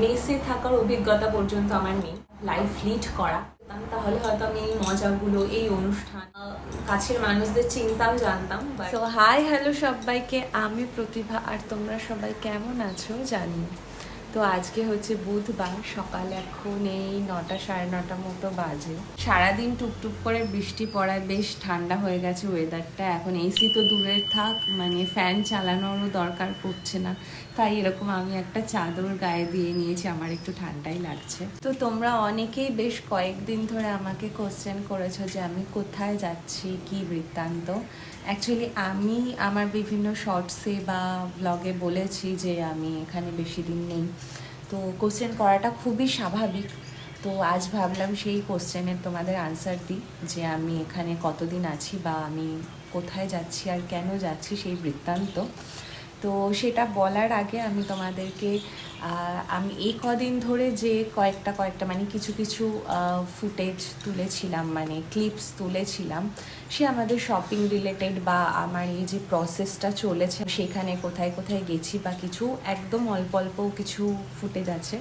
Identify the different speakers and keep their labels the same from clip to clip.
Speaker 1: মেসে থাকার অভিজ্ঞতা পর্যন্ত আমার নেই। লাইফ লিড করা। তাহলে হয়তো আমি এই মজাগুলো, এই অনুষ্ঠান কাছের মানুষদের চিনতাম, জানতাম
Speaker 2: সো হাই হ্যালো সবাইকে। আমি প্রতিভা, আর তোমরা সবাই কেমন আছো জানি। তো আজকে হচ্ছে বুধবার, সকাল এখন এই নটা, সাড়ে নটা মতো বাজে। সারাদিন টুকটুক করে বৃষ্টি পড়ায় বেশ ঠান্ডা হয়ে গেছে ওয়েদারটা এখন এসি তো দূরের থাক মানে ফ্যান চালানোরও দরকার পড়ছে না। তাই এরকম আমি একটা চাদর গায়ে দিয়ে নিয়েছি, আমার একটু ঠান্ডাই লাগছে। তো তোমরা অনেকেই বেশ কয়েকদিন ধরে আমাকে কোশ্চেন করেছ যে আমি কোথায় যাচ্ছি, কি বৃত্তান্ত। অ্যাকচুয়ালি আমি আমার বিভিন্ন শর্টসে বা ব্লগে বলেছি যে আমি এখানে বেশি দিন নেই। তো কোশ্চেন করাটা খুবই স্বাভাবিক। তো আজ ভাবলাম সেই কোশ্চেনের তোমাদের আনসার দিই যে আমি এখানে কতদিন আছি বা আমি কোথায় যাচ্ছি আর কেন যাচ্ছি সেই বৃত্তান্ত। তো সেটা বলার আগে আমি তোমাদেরকে আমি এই কদিন ধরে যে কয়েকটা কয়েকটা মানে কিছু কিছু ফুটেজ তুলেছিলাম মানে ক্লিপস তুলেছিলাম, সে আমাদের শপিং রিলেটেড বা আমার এই যে প্রসেসটা চলেছে, সেখানে কোথায় কোথায় গেছি বা কিছু, একদম অল্প অল্প কিছু ফুটেজ আছে।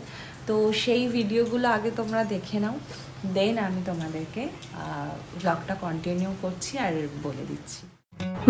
Speaker 2: তো সেই ভিডিওগুলো আগে তোমরা দেখে নাও দেন আমি তোমাদেরকে ব্লগটা কন্টিনিউ করছি আর বলে দিচ্ছি।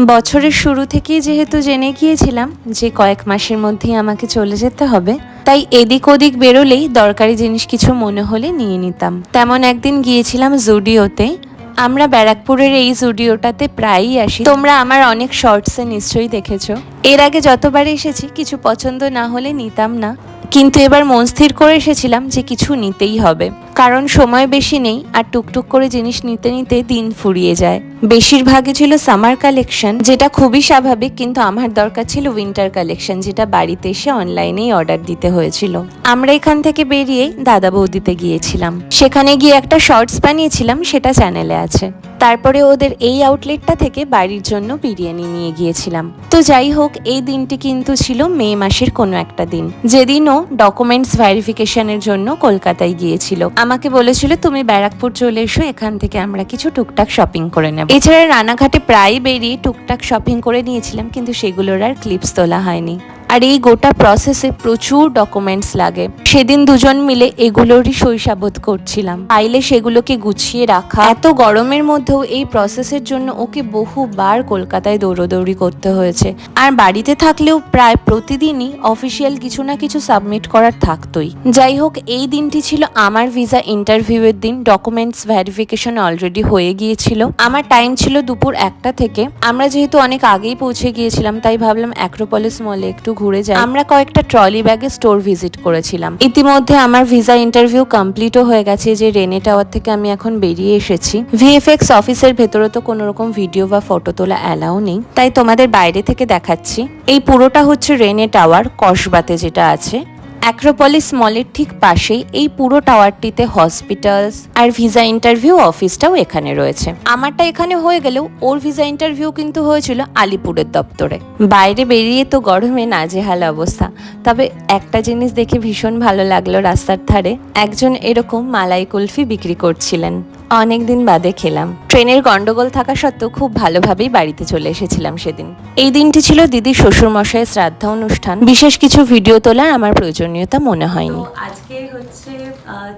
Speaker 3: বছরের শুরু থেকেই যেহেতু জেনে গিয়েছিলাম যে কয়েক মাসের মধ্যেই আমাকে চলে যেতে হবে, তাই এদিক ওদিক বেরোলেই দরকারি জিনিস কিছু মনে হলে নিয়ে নিতাম। তেমন একদিন গিয়েছিলাম জুডিওতে। আমরা ব্যারাকপুরের এই জুডিওটাতে প্রায়ই আসি। তোমরা আমার অনেক শর্টসে নিশ্চয়ই দেখেছ। এর আগে যতবার এসেছি, কিছু পছন্দ না হলে নিতাম না। কিন্তু এবার মন স্থির করে এসেছিলাম যে কিছু নিতেই হবে। কারণ সময় বেশি নেই আর টুকটুক করে জিনিস নিতে নিতে দিন ফুরিয়ে যায়। বেশিরভাগই ছিল সামার কালেকশন যেটা খুবই স্বাভাবিক, কিন্তু আমার দরকার ছিল উইন্টার কালেকশন যেটা বাড়িতে এসে অনলাইনেই অর্ডার দিতে হয়েছিল। আমরা এখান থেকে বেরিয়ে দাদা বৌদিতে গিয়েছিলাম। সেখানে গিয়ে একটা শর্টস বানিয়েছিলাম, সেটা চ্যানেলে আছে। তারপরে ওদের এই আউটলেটটা থেকে বাড়ির জন্য বিরিয়ানি নিয়ে গিয়েছিলাম। তো যাই হোক, এই দিনটি কিন্তু ছিল মে মাসের কোনো একটা দিন। যেদিনও ডকুমেন্টস ভেরিফিকেশনের জন্য কলকাতায় গিয়েছিল। আমাকে বলেছিল, তুমি ব্যারাকপুর চলে এসো, এখান থেকে আমরা কিছু টুকটাক শপিং করে নেব। এছাড়া রানাঘাটে প্রায় বেরিয়ে টুকটাক শপিং করে নিয়েছিলাম কিন্তু সেগুলোর আর ক্লিপস তোলা হয়নি। আর এই গোটা প্রসেসে প্রচুর ডকুমেন্টস লাগে। সেদিন দুজন মিলে এগুলোরই শৈশাবোধ করছিলাম। পাইলে সেগুলোকে গুছিয়ে রাখা। এত গরমের মধ্যেও এই প্রসেসের জন্য ওকে বহুবার কলকাতায় দৌড়োদৌড়ি করতে হয়েছে। আর বাড়িতে থাকলেও প্রায় প্রতিদিনই অফিসিয়াল কিছু না কিছু সাবমিট করার থাকতোই। যাই হোক, এই দিনটি ছিল আমার ভিসা ইন্টারভিউয়ের দিন। ডকুমেন্টস ভেরিফিকেশন অলরেডি হয়ে গিয়েছিল। আমার টাইম ছিল দুপুর একটা থেকে। আমরা যেহেতু অনেক আগেই পৌঁছে গিয়েছিলাম, তাই ভাবলাম অ্যাক্রোপলিস মলে একটু ঘুরে যাই। আমরা কয়েকটা ট্রলি ব্যাগে স্টোর ভিজিট করেছিলাম। ইতিমধ্যে আমার ভিসা ইন্টারভিউ কমপ্লিটও হয়ে গেছে যে রেনে টাওয়ার থেকে আমি এখন বেরিয়ে এসেছি। ভিএফএক্স অফিসের ভেতরে তো কোনো রকম ভিডিও বা ফটো তোলা অ্যালাউ নেই, তাই তোমাদের বাইরে থেকে দেখাচ্ছি। এই পুরোটা হচ্ছে রেনে টাওয়ার, কসবাতে যেটা আছে। অ্যাক্রোপলিস মলের ঠিক পাশেই এই পুরো টাওয়ারটিতে হসপিটালস আর ভিসা ইন্টারভিউ অফিসটাও এখানে রয়েছে। আমারটা এখানে হয়ে গেলেও ওর ভিসা ইন্টারভিউ কিন্তু হয়েছিল আলিপুরের দপ্তরে। বাইরে বেরিয়ে তো গরমে নাজেহাল অবস্থা। তবে একটা জিনিস দেখে ভীষণ ভালো লাগল রাস্তার ধারে, একজন এরকম মালাই কুলফি বিক্রি করছিলেন। অনেক দিন বাদে খেলাম। ট্রেনের গন্ডগোল থাকা সত্ত্বেও খুব ভালোভাবেই বাড়িতে চলে এসেছিলাম সেদিন। এই দিনটি ছিল দিদির শ্বশুরমশাইয়ের শ্রাদ্ধা অনুষ্ঠান। বিশেষ কিছু ভিডিও তোলার আমার প্রয়োজনীয়তা মনে হয়নি।
Speaker 1: আজকে হচ্ছে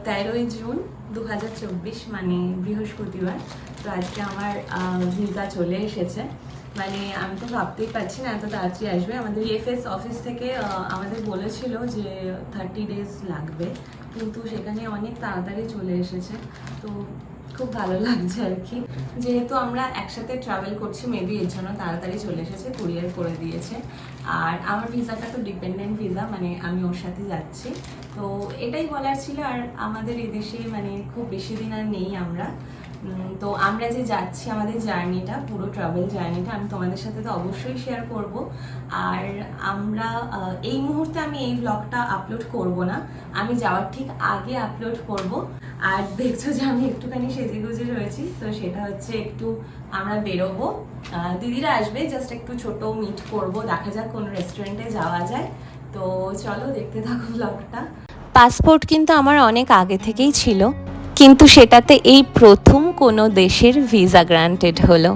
Speaker 1: তেরোই জুন দু হাজার চব্বিশ মানে বৃহস্পতিবার। তো আজকে আমার ভিসা চলে এসেছে। মানে আমি তো ভাবতেই পারছি না, এত তাড়াতাড়ি আসবে। আমাদের ইএফএস অফিস থেকে আমাদের বলেছিল যে থার্টি ডেজ লাগবে। কিন্তু সেখানে অনেক তাড়াতাড়ি চলে এসেছে। তো খুব ভালো লাগছে আর কি। যেহেতু আমরা একসাথে ট্রাভেল করছি মেবি এর জন্য তাড়াতাড়ি চলে এসেছে কুরিয়ার করে দিয়েছে। আর আমার ভিসাটা তো ডিপেন্ডেন্ট ভিসা মানে আমি ওর সাথে যাচ্ছি। তো এটাই বলার ছিল, আর আমাদের এদেশে মানে খুব বেশি দিন আর নেই আমরা। তো আমরা যে যাচ্ছি, আমাদের জার্নিটা পুরো ট্রাভেল জার্নিটা আমি তোমাদের সাথে তো অবশ্যই শেয়ার করব। আর আমরা এই মুহূর্তে আমি এই ব্লগটা আপলোড করব না। আমি যাওয়ার ঠিক আগে আপলোড করব। আর দেখছ যে আমি একটুখানি সেজে গুজে রয়েছি, তো সেটা হচ্ছে একটু আমরা বেরোবো। দিদিরা আসবে জাস্ট একটু ছোট মিট করব, দেখা যাক কোন রেস্টুরেন্টে যাওয়া যায়। তো চলো দেখতে থাকো ব্লগটা
Speaker 3: পাসপোর্ট কিন্তু আমার অনেক আগে থেকেই ছিল, কিন্তু সেটাতে এই প্রথম কোনো দেশের ভিসা গ্রান্টেড হলো।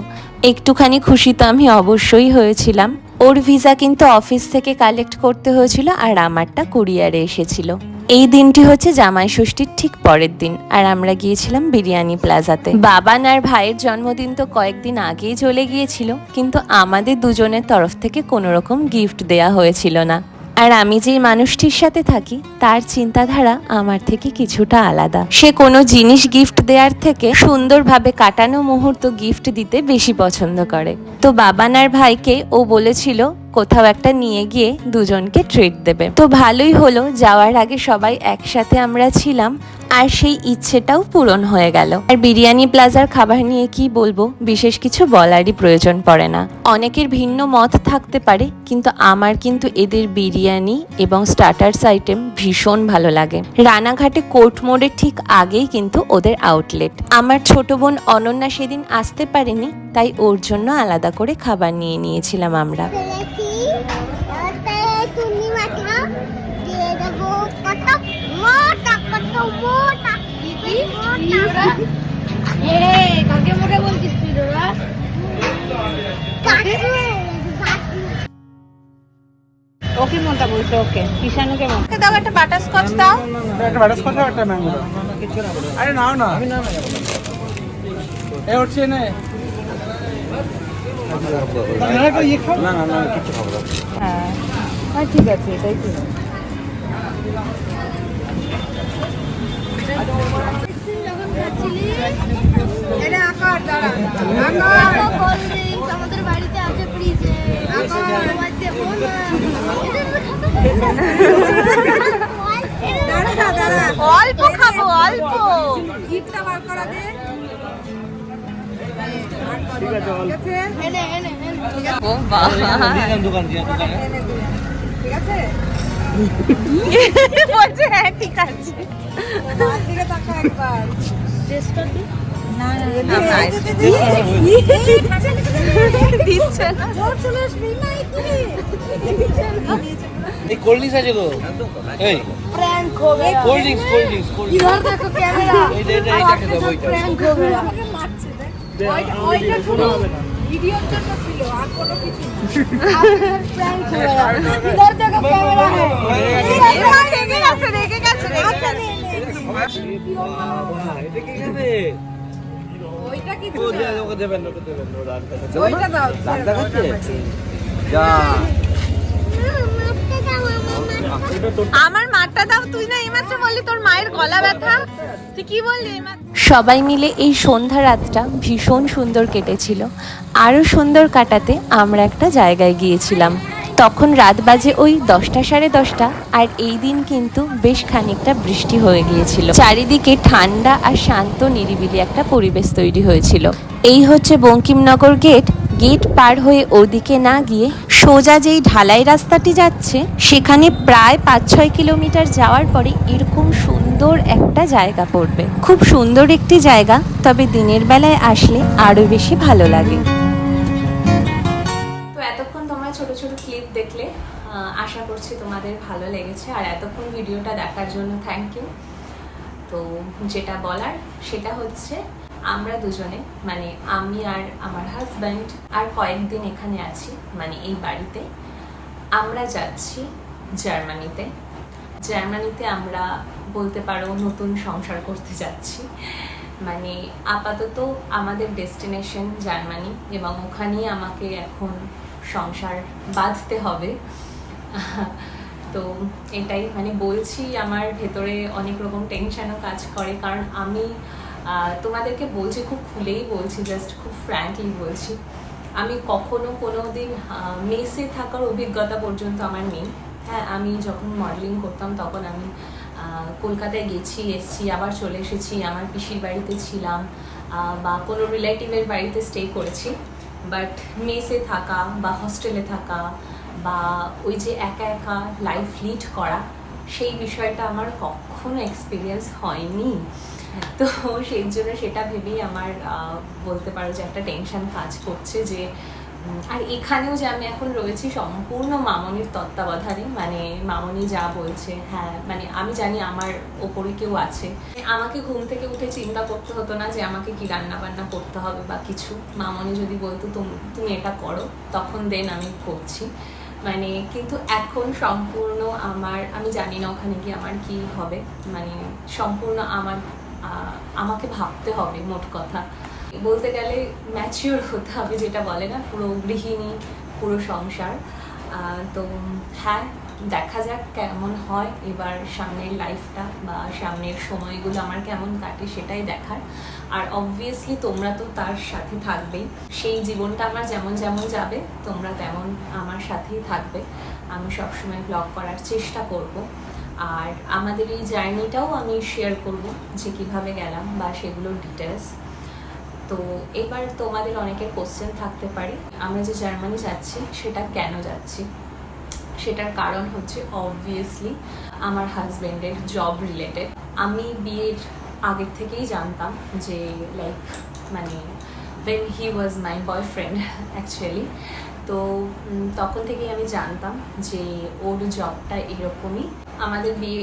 Speaker 3: একটুখানি খুশি তো আমি অবশ্যই হয়েছিলাম। ওর ভিসা কিন্তু অফিস থেকে কালেক্ট করতে হয়েছিল আর আমারটা কুরিয়ারে এসেছিল। এই দিনটি হচ্ছে জামাই ষষ্ঠীর ঠিক পরের দিন, আর আমরা গিয়েছিলাম বিরিয়ানি প্লাজাতে। বাবান আর ভাইয়ের জন্মদিন তো কয়েকদিন আগেই চলে গিয়েছিল, কিন্তু আমাদের দুজনের তরফ থেকে কোনো রকম গিফট দেয়া হয়েছিল না। আর আমি যেই মানুষটির সাথে থাকি, তার চিন্তাধারা আমার থেকে কিছুটা আলাদা। সে কোনো জিনিস গিফট দেওয়ার থেকে সুন্দরভাবে কাটানো মুহূর্ত গিফট দিতে বেশি পছন্দ করে। তো বাবানার ভাইকে ও বলেছিল কোথাও একটা নিয়ে গিয়ে দুজনকে ট্রিট দেবে। তো ভালোই হলো, যাওয়ার আগে সবাই একসাথে আমরা ছিলাম। আর সেই ইচ্ছেটাও পূরণ হয়ে গেল। আর বিরিয়ানি প্লাজার খাবার নিয়ে কি বলব? বিশেষ কিছু বলারই প্রয়োজন পড়ে না। অনেকের ভিন্ন মত থাকতে পারে, কিন্তু আমার কিন্তু এদের বিরিয়ানি এবং স্টার্টার্স আইটেম ভীষণ ভালো লাগে। রানাঘাটে কোর্ট মোড়ের ঠিক আগেই কিন্তু ওদের আউটলেট। আমার ছোট বোন অনন্যা সেদিন আসতে পারেনি, তাই ওর জন্য আলাদা করে খাবার নিয়ে নিয়েছিলাম আমরা
Speaker 4: ফেলেছি তাতে চুনি মাথা দিয়ে দেবো কত মোটা কত মোটা মোটা
Speaker 5: কাকে মোটা বলছিস তুই তোরা ওকে। মোটা বলছে ওকে কিষানুকে মোটা দাও একটা বাটার দাও।
Speaker 6: একটা বাটারস্কচ আর একটা ম্যাঙ্গো আরে নাও না। এ হচ্ছে নে না না না কিছু খাব না।
Speaker 5: হ্যাঁ। হ্যাঁ ঠিক আছে এটাই ঠিক।
Speaker 4: আমাদের বাড়িতে আছে ফ্রিজে
Speaker 5: অল্প খাব অল্প।
Speaker 6: ঠিক আছে অল
Speaker 4: এনে এনে এনে
Speaker 5: ও বাবা।
Speaker 6: দোকান দিয়া দোকানে
Speaker 5: বলছে হ্যাঁ ঠিক আছে। ড্রেসটা দি না
Speaker 4: ভিডিওর জন্য ছিল আর কোনো কিছু না প্র্যাঙ্ক হো গয়া
Speaker 5: দেখে গেছে দেখে গেছে আমার মাটা দাও, তুই তোর মায়ের গলা ব্যথা।
Speaker 3: সবাই মিলে এই সন্ধ্যা রাতটা ভীষণ সুন্দর কেটেছিল। আরও সুন্দর কাটাতে আমরা একটা জায়গায় গিয়েছিলাম। তখন রাত বাজে ওই দশটা সাড়ে দশটা, আর এই দিন কিন্তু বেশ খানিকটা বৃষ্টি হয়ে গিয়েছিল। চারিদিকে ঠান্ডা আর শান্ত নিরিবিলি একটা পরিবেশ তৈরি হয়েছিল। এই হচ্ছে বঙ্কিমনগর গেট। গেট পার হয়ে ওদিকে না গিয়ে সোজা যেই ঢালাই রাস্তাটি যাচ্ছে, সেখানে প্রায় পাঁচ ছয় কিলোমিটার যাওয়ার পরে এরকম সুন্দর একটা জায়গা পড়বে। খুব সুন্দর একটি জায়গা, তবে দিনের বেলায় আসলে আরও বেশি ভালো লাগে।
Speaker 1: আশা করছি তোমাদের ভালো লেগেছে আর এতক্ষণ ভিডিওটা দেখার জন্য থ্যাংক ইউ তো যেটা বলার সেটা হচ্ছে, আমরা দুজনে মানে আমি আর আমার হাজব্যান্ড আর কয়েকদিন এখানে আছি মানে এই বাড়িতে। আমরা যাচ্ছি জার্মানিতে। জার্মানিতে আমরা বলতে পারো নতুন সংসার করতে যাচ্ছি। মানে আপাতত আমাদের ডেস্টিনেশন জার্মানি এবং ওখানেই আমাকে এখন সংসার বাঁধতে হবে। তো এটাই মানে বলছি, আমার ভেতরে অনেক রকম টেনশানও কাজ করে। কারণ আমি তোমাদেরকে বলছি, খুব খুলেই বলছি জাস্ট খুব ফ্র্যাঙ্কলি বলছি। আমি কখনো কোনো দিন মেসে থাকার অভিজ্ঞতা পর্যন্ত আমার নেই। হ্যাঁ আমি যখন মডেলিং করতাম, তখন আমি কলকাতায় গেছি, এসছি, আবার চলে এসেছি, আমার পিসির বাড়িতে ছিলাম বা কোনো রিলেটিভের বাড়িতে স্টে করেছি। বাট মেসে থাকা বা হস্টেলে থাকা বা ওই যে একা একা লাইফ লিড করা, সেই বিষয়টা আমার কখনো এক্সপিরিয়েন্স হয়নি। তো সেই জন্য সেটা ভেবেই আমার বলতে পারো যে একটা টেনশন কাজ করছে যে আর এখানেও যে আমি এখন রয়েছি সম্পূর্ণ মামনির তত্ত্বাবধানে মানে মামনি যা বলছে হ্যাঁ মানে আমি জানি আমার ওপরে কেউ আছে। আমাকে ঘুম থেকে উঠে চিন্তা করতে হতো না যে আমাকে কি রান্না বান্না করতে হবে বা কিছু। মামনি যদি বলতো, "তুম- তুমি এটা করো, তখন দেন আমি করছি। মানে কিন্তু এখন সম্পূর্ণ আমার, আমি জানি না ওখানে গিয়ে আমার কি হবে। মানে সম্পূর্ণ আমার আমাকে ভাবতে হবে মোট কথা। বলতে গেলে ম্যাচিওর হতে হবে যেটা বলে না, পুরো গৃহিণী, পুরো সংসার। তো হ্যাঁ দেখা যাক কেমন হয়। এবার সামনের লাইফটা বা সামনের সময়গুলো আমার কেমন কাটে সেটাই দেখার। আর অবভিয়াসলি তোমরা তো তার সাথে থাকবেই সেই জীবনটা আমার যেমন যেমন যাবে, তোমরা তেমন আমার সাথেই থাকবে। আমি সবসময় ব্লগ করার চেষ্টা করব। আর আমাদের এই জার্নিটাও আমি শেয়ার করব যে কীভাবে গেলাম বা সেগুলোর ডিটেলস তো এবার তোমাদের অনেকের কোশ্চেন থাকতে পারে, আমরা যে জার্মানি যাচ্ছি, সেটা কেন যাচ্ছি? সেটার কারণ হচ্ছে অবভিয়াসলি আমার হাজব্যান্ডের জব রিলেটেড আমি বিয়ের আগের থেকেই জানতাম যে লাইক মানে when he was my boyfriend actually তো তখন থেকেই আমি জানতাম যে, ওর জবটা এরকমই। আমাদের বিয়ে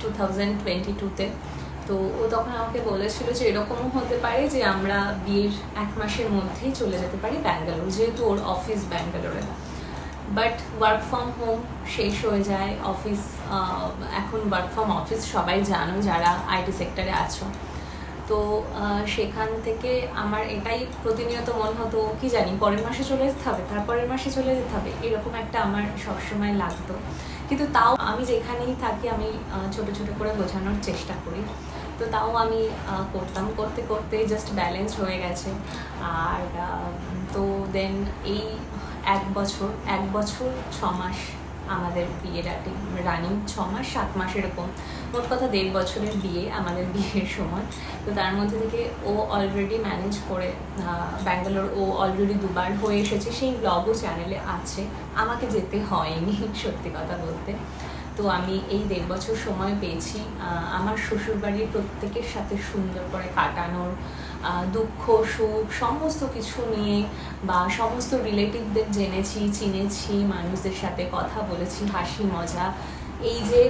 Speaker 1: টু থাউজেন্ড টোয়েন্টি টুতে তো ও তখন আমাকে বলেছিল যে এরকমও হতে পারে যে আমরা বিয়ের এক মাসের মধ্যেই চলে যেতে পারি ব্যাঙ্গালোর, যেহেতু ওর অফিস ব্যাঙ্গালোরে। বাট ওয়ার্ক ফ্রম হোম শেষ হয়ে যায় অফিস এখন ওয়ার্ক ফ্রম অফিস সবাই জানো যারা আইটি সেক্টরে আছো। তো সেখান থেকে আমার এটাই প্রতিনিয়ত মনে হতো, কি জানি, পরের মাসে চলে যেতে হবে, তারপরের মাসে চলে যেতে হবে, এরকম একটা আমার সবসময় লাগতো। কিন্তু তাও আমি যেখানেই থাকি, আমি ছোট ছোট করে বোঝানোর চেষ্টা করি। তো তাও আমি করতাম। করতে করতে জাস্ট ব্যালেন্স হয়ে গেছে। আর তো দেন এই এক বছর এক বছর ছ মাস আমাদের বিয়ে রানিং ছ মাস, সাত মাস এরকম। মোট কথা দেড় বছরের বিয়ে আমাদের বিয়ের সময়। তো তার মধ্যে থেকে ও অলরেডি ম্যানেজ করে ব্যাঙ্গালোর, ও অলরেডি দুবার হয়ে এসেছে। সেই ব্লগও চ্যানেলে আছে। আমাকে যেতে হয়নি, সত্যি কথা বলতে। তো আমি এই দেড় বছর সময় পেয়েছি আমার শ্বশুরবাড়ির প্রত্যেকের সাথে সুন্দর করে কাটানোর দুঃখ, সুখ, সমস্ত কিছু নিয়ে বা সমস্ত রিলেটিভদের জেনেছি, চিনেছি, মানুষদের সাথে কথা বলেছি, হাসি, মজা। এই যে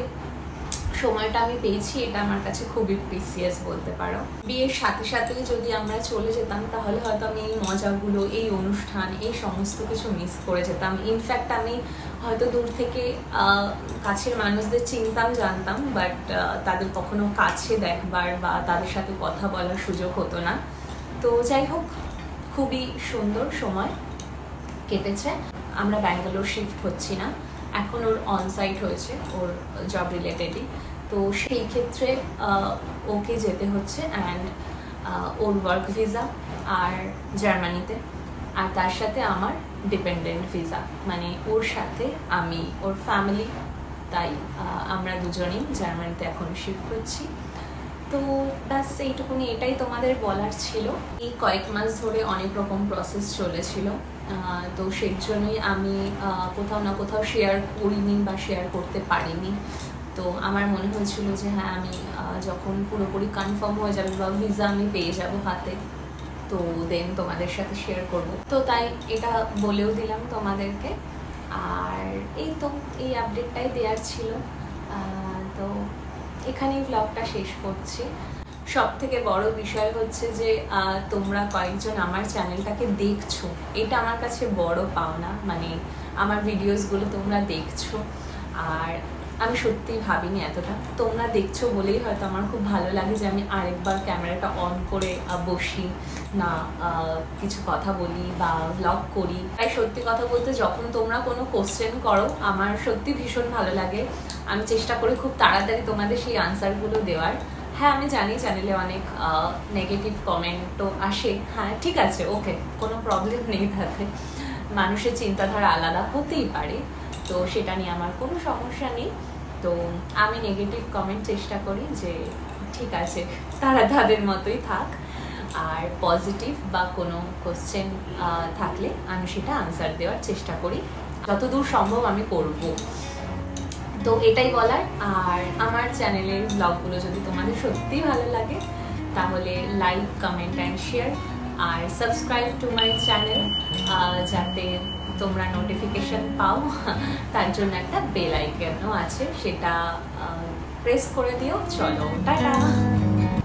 Speaker 1: সময়টা আমি পেয়েছি, এটা আমার কাছে খুবই প্রিসিয়াস বলতে পারো। বিয়ের সাথে সাথে যদি আমরা চলে যেতাম, তাহলে হয়তো আমি এই মজাগুলো, এই অনুষ্ঠান, এই সমস্ত কিছু মিস করে যেতাম। ইনফ্যাক্ট আমি হয়তো দূর থেকে কাছের মানুষদের চিনতাম, জানতাম বাট তাদের কখনো কাছে দেখবার বা তাদের সাথে কথা বলার সুযোগ হতো না। তো যাই হোক, খুবই সুন্দর সময় কেটেছে। আমরা ব্যাঙ্গালোর শিফট হচ্ছি না। এখন ওর অনসাইট হয়েছে, ওর জব রিলেটেডই তো সেই ক্ষেত্রে ওকে যেতে হচ্ছে অ্যান্ড ওর ওয়ার্ক ভিসা আর জার্মানিতে আর তার সাথে আমার ডিপেন্ডেন্ট ভিসা মানে ওর সাথে আমি, ওর ফ্যামিলি তাই আমরা দুজনেই জার্মানিতে এখন শিফট হচ্ছি তো ব্যাস, এইটুকুনি এটাই তোমাদের বলার ছিল। এই কয়েক মাস ধরে অনেক রকম প্রসেস চলেছিল। তো সেই জন্যই আমি কোথাও না কোথাও শেয়ার করিনি বা শেয়ার করতে পারিনি। তো আমার মনে হয়েছিল যে হ্যাঁ আমি যখন পুরোপুরি কনফার্ম হয়ে যাবে বা ভিসা আমি পেয়ে যাব হাতে তো দেন তোমাদের সাথে শেয়ার করব। তো তাই এটা বলেও দিলাম তোমাদেরকে। আর এই তো, এই আপডেটটাই দেওয়ার ছিল। তো এখানেই ব্লগটা শেষ করছি। সব থেকে বড় বিষয় হচ্ছে যে তোমরা কয়েকজন আমার চ্যানেলটাকে দেখছ। এটা আমার কাছে বড় পাওনা। মানে আমার ভিডিওসগুলো তোমরা দেখছ। আর আমি সত্যিই ভাবিনি এতটা। তোমরা দেখছ বলেই হয়তো আমার খুব ভালো লাগে যে আমি আরেকবার ক্যামেরাটা অন করে বসি, না কিছু কথা বলি বা ব্লগ করি। তাই সত্যি কথা বলতে যখন তোমরা কোনো কোশ্চেন করো, আমার সত্যি ভীষণ ভালো লাগে। আমি চেষ্টা করি খুব তাড়াতাড়ি তোমাদের সেই আনসারগুলো দেওয়ার। হ্যাঁ আমি জানি চ্যানেলে অনেক নেগেটিভ কমেন্টও আসে। হ্যাঁ ঠিক আছে ওকে কোনো প্রবলেম নেই তাতে। মানুষের চিন্তাধারা আলাদা, হতেই পারে। তো সেটা নিয়ে আমার কোনো সমস্যা নেই। তো আমি নেগেটিভ কমেন্ট চেষ্টা করি যে, ঠিক আছে, তারা তাদের মতোই থাক। আর পজিটিভ বা কোনো কোশ্চেন থাকলে আমি সেটা আনসার দেওয়ার চেষ্টা করি। যতদূর সম্ভব আমি করব। তো এটাই বলার। আর আমার চ্যানেলের ব্লগগুলো যদি তোমাদের সত্যিই ভালো লাগে, তাহলে লাইক কমেন্ট অ্যান্ড শেয়ার আর সাবস্ক্রাইব টু মাই চ্যানেল যাতে তোমরা নোটিফিকেশন পাও, তার জন্য একটা বেল আইকনও আছে, সেটা প্রেস করে দিও। চলো, টাটা!